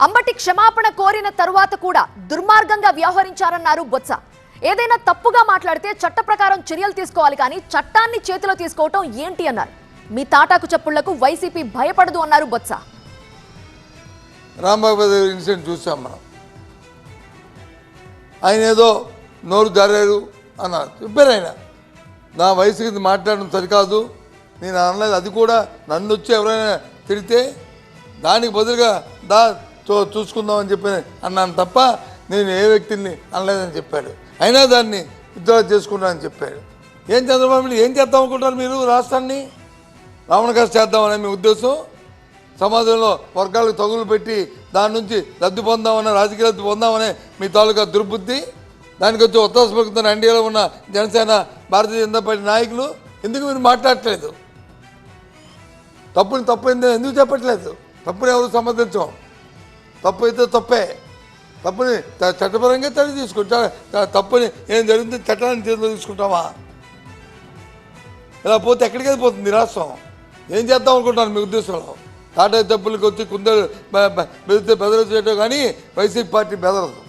అంబటి క్షమాపణ కోరిన తరువాత కూడా దుర్మార్గంగా వ్యవహరించారన్నారు బొత్స. ఏదైనా తప్పుగా మాట్లాడితే చట్ట ప్రకారం చర్యలు తీసుకోవాలి కానీ చట్టాన్ని చేతిలో తీసుకోవటం ఏంటి అన్నారు. మీ తాటాకు చెప్పుళ్ళకు వైసీపీ భయపడదు అన్నారు బొత్స. రాంబాబు ఇన్సిడెంట్ చూసాం మనం. ఆయన ఏదో నోరు జారారు అన్నారు. చెప్పారు ఆయన. నా వయసు కింద మాట్లాడడం సరికాదు. నేను అనలేదు. అది కూడా నన్ను వచ్చి ఎవరైనా తిడితే దానికి బదులుగా దా చూసుకుందామని చెప్పి అన్నాను తప్ప నేను ఏ వ్యక్తిని అనలేదని చెప్పాడు. అయినా దాన్ని విత్డ్రా చేసుకున్నానని చెప్పాడు. ఏం చంద్రబాబు ఏం చేద్దాం అనుకుంటారు మీరు రాష్ట్రాన్ని? రావణ కష్ట చేద్దామనే మీ ఉద్దేశం? సమాజంలో వర్గాలకు తగులు పెట్టి దాని నుంచి లబ్ధి పొందామనే రాజకీయ లబ్ధి పొందామనే మీ తాలూకా దుర్బుద్ధి? దానికి వచ్చి ఉత్తాస పలుకుతున్న ఎన్డీఏలో ఉన్న జనసేన భారతీయ జనతా పార్టీ నాయకులు ఎందుకు మీరు మాట్లాడట్లేదు? తప్పుని తప్పు ఎందుకు చెప్పట్లేదు? తప్పుని ఎవరు సమర్థించాం తప్పు అయితే తప్పే. తప్పుని చట్టపరంగా తల్లి తీసుకుంటా తప్పుని ఏం జరిగింది చట్టాన్ని చేతిలో తీసుకుంటామా ఇలా పోతే ఎక్కడికి వెళ్ళిపోతుంది నిరాశం? రాష్ట్రం ఏం చేద్దాం అనుకుంటాను మీ ఉద్దేశంలో? టాటా తప్పులకు వచ్చి కుందరు బెదిరితే బెదరచేయటం కానీ వైసీపీ పార్టీ బెదరదు.